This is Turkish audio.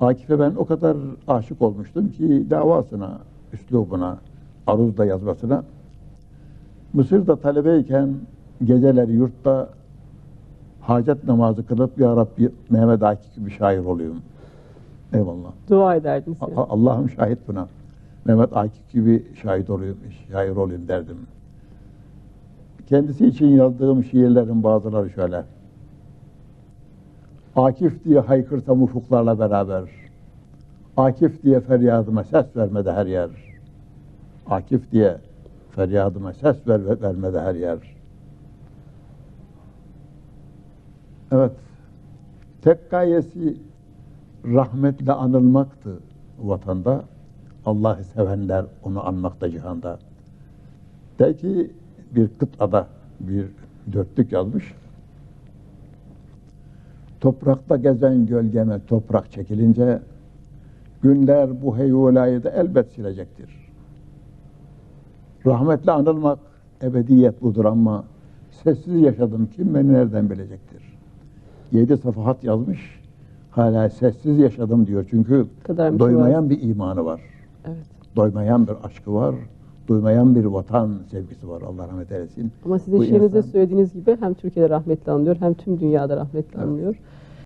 Akif'e ben o kadar aşık olmuştum ki davasına, üslubuna, aruzda yazmasına. Mısır'da talebeyken geceleri yurtta hacet namazı kılıp Ya Rabbi Mehmet Akif gibi şair olayım. Eyvallah. Dua ederdiniz. Allah'ım şahit buna. Mehmet Akif gibi şahit olayım, şair olayım derdim. Kendisi için yazdığım şiirlerin bazıları şöyle. Akif diye haykırsam ufuklarla beraber. Akif diye feryadıma ses vermede her yer. Akif diye feryadıma ses ver, vermede her yer. Evet. Tek gayesi rahmetle anılmaktı vatanda. Allah'ı sevenler onu anmakta cihanda. De ki bir kıtada bir dörtlük yazmış. Toprakta gezen gölgeme toprak çekilince günler bu heyulayı da elbet silecektir. Rahmetle anılmak ebediyet budur ama sessiz yaşadım kim beni nereden bilecektir. Yedi safahat yazmış hala sessiz yaşadım diyor çünkü kadar bir şey doymayan bir imanı var. Evet. Doymayan bir aşkı var. Duymayan bir vatan sevgisi var. Allah rahmet eylesin. Ama sizin şiirinizde insan- söylediğiniz gibi hem Türkiye'de rahmetli anılıyor hem tüm dünyada rahmetli Evet. anılıyor.